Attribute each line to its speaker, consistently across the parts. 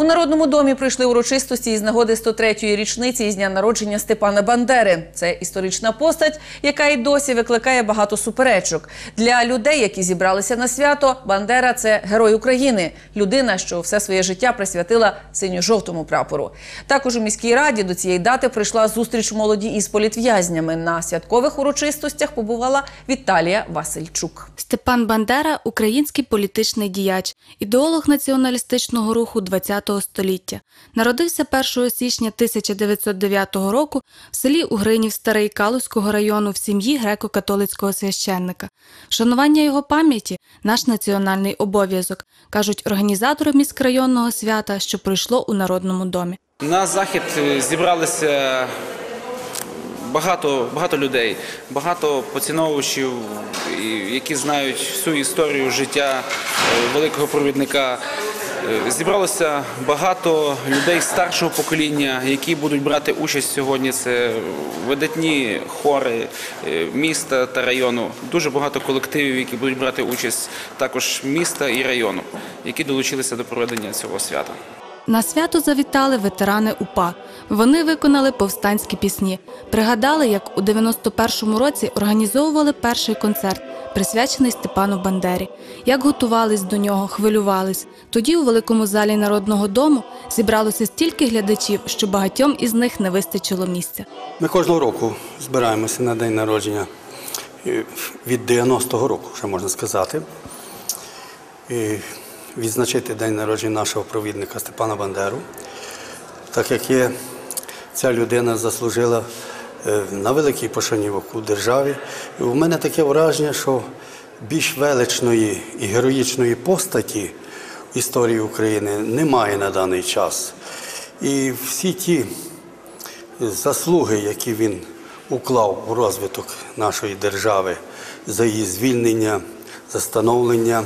Speaker 1: У народному домі прийшли урочистості із нагоди 103-ї річниці із дня народження Степана Бандери. Це історична постать, яка й досі викликає багато суперечок. Для людей, які зібралися на свято, Бандера це герой України, людина, що все своє життя присвятила синьо-жовтому прапору. Також у міській раді до цієї дати прийшла зустріч молоді із політв'язнями. На святкових урочистостях побувала Віталія Васильчук.
Speaker 2: Степан Бандера український політичний діяч, ідеолог націоналістичного руху ХХ століття. Народився 1 січня 1909 року в селі Угринів Старий Калузького району в сім'ї греко-католицького священника. Вшанування його пам'яті наш національний обов'язок, кажуть організатори міськрайонного свята, що пройшло у Народному домі.
Speaker 3: На захід зібралися багато, багато людей, багато поціновувачів, які знають всю історію життя е, великого провідника. Е, Зібралося багато людей старшого покоління, які будуть брати участь сьогодні. Це видатні хори е, міста та району. Дуже багато колективів, які будуть брати участь також міста і району, які долучилися до проведення цього свята.
Speaker 2: На свято завітали ветерани УПА. Вони виконали повстанські пісні. Пригадали, як у 91-му році організовували перший концерт, присвячений Степану Бандері. Як готувались до нього, хвилювались. Тоді у великому залі народного дому зібралося стільки глядачів, що багатьом із них не вистачило місця.
Speaker 4: Ми кожного року збираємося на день народження від 90-го року, вже можна сказати. Відзначити день народження нашого провідника Степана Бандеру, так як є ця людина заслужила е, на великий пошанівок у державі. І у мене таке враження, що більш величної і героїчної постаті в історії України немає на даний час. І всі ті заслуги, які він уклав у розвиток нашої держави за її звільнення, за становлення,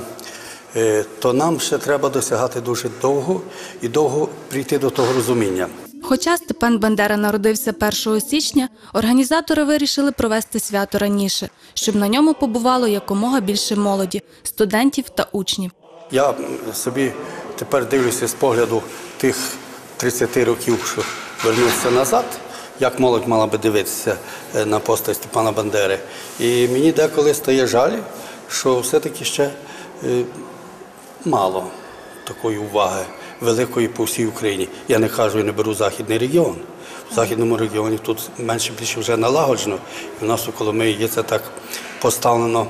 Speaker 4: то нам ще треба досягати дуже довго і довго прийти до того розуміння.
Speaker 2: Хоча Степан Бандера народився 1 січня, організатори вирішили провести свято раніше, щоб на ньому побувало якомога більше молоді, студентів та учнів.
Speaker 4: Я собі тепер дивлюся з погляду тих 30 років, що вернувся назад, як молодь мала би дивитися е, на постать Степана Бандери. І мені деколи стає жаль, що все-таки ще е, мало такої уваги великої по всій Україні. Я не кажу і не беру західний регіон. В західному регіоні тут менше більше вже налагоджено. І в нас у Коломиї є це так поставлено.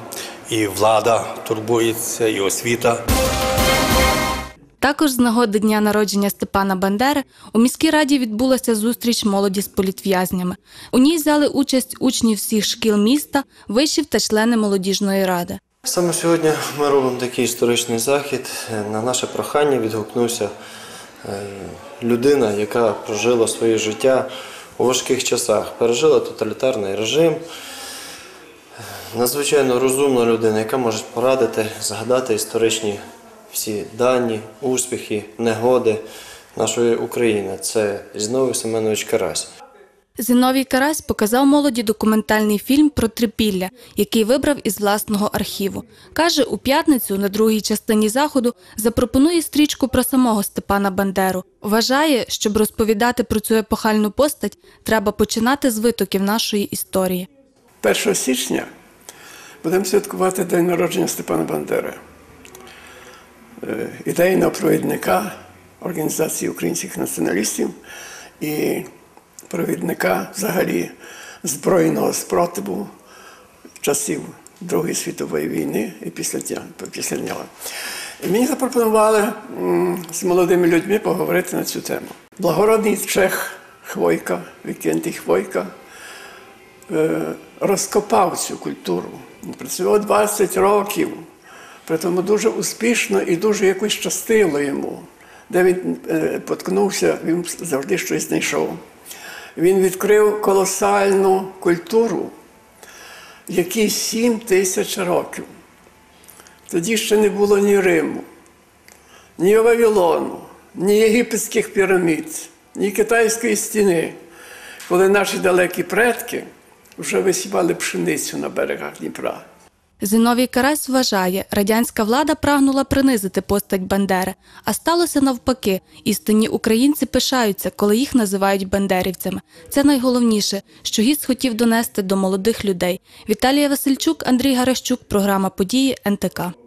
Speaker 4: І влада турбується, і освіта.
Speaker 2: Також з нагоди дня народження Степана Бандери у міській раді відбулася зустріч молоді з політв'язнями. У ній взяли участь учні всіх шкіл міста, вишів та члени молодіжної ради.
Speaker 5: Саме сьогодні ми робимо такий історичний захід. На наше прохання відгукнувся е, людина, яка прожила своє життя у важких часах, пережила тоталітарний режим. Надзвичайно розумна людина, яка може порадити, згадати історичні всі дані, успіхи, негоди нашої України. Це Зіновій Семенович Карась.
Speaker 2: Зіновій Карась показав молоді документальний фільм про Трипілля, який вибрав із власного архіву. Каже, у п'ятницю на другій частині заходу запропонує стрічку про самого Степана Бандеру. Вважає, щоб розповідати про цю епохальну постать, треба починати з витоків нашої історії.
Speaker 6: 1 січня будемо святкувати день народження Степана Бандери, е, ідейного провідника Організації українських націоналістів і провідника взагалі збройного спротиву часів Другої світової війни і після, після нього. І мені запропонували з молодими людьми поговорити на цю тему. Благородний чех Хвойка, Вікентій Хвойка, е, розкопав цю культуру. Працював 20 років, при тому дуже успішно і дуже якось щастило йому. Де він е, поткнувся, він завжди щось знайшов. Він відкрив колосальну культуру, якій 7 тисяч років. Тоді ще не було ні Риму, ні Вавилону, ні єгипетських пірамід, ні китайської стіни, коли наші далекі предки вже висівали пшеницю на берегах Дніпра.
Speaker 2: Зіновій Карась вважає, радянська влада прагнула принизити постать Бандери, а сталося навпаки. Істинні українці пишаються, коли їх називають бандерівцями. Це найголовніше, що гість хотів донести до молодих людей. Віталія Васильчук, Андрій Гарещук, програма Події НТК.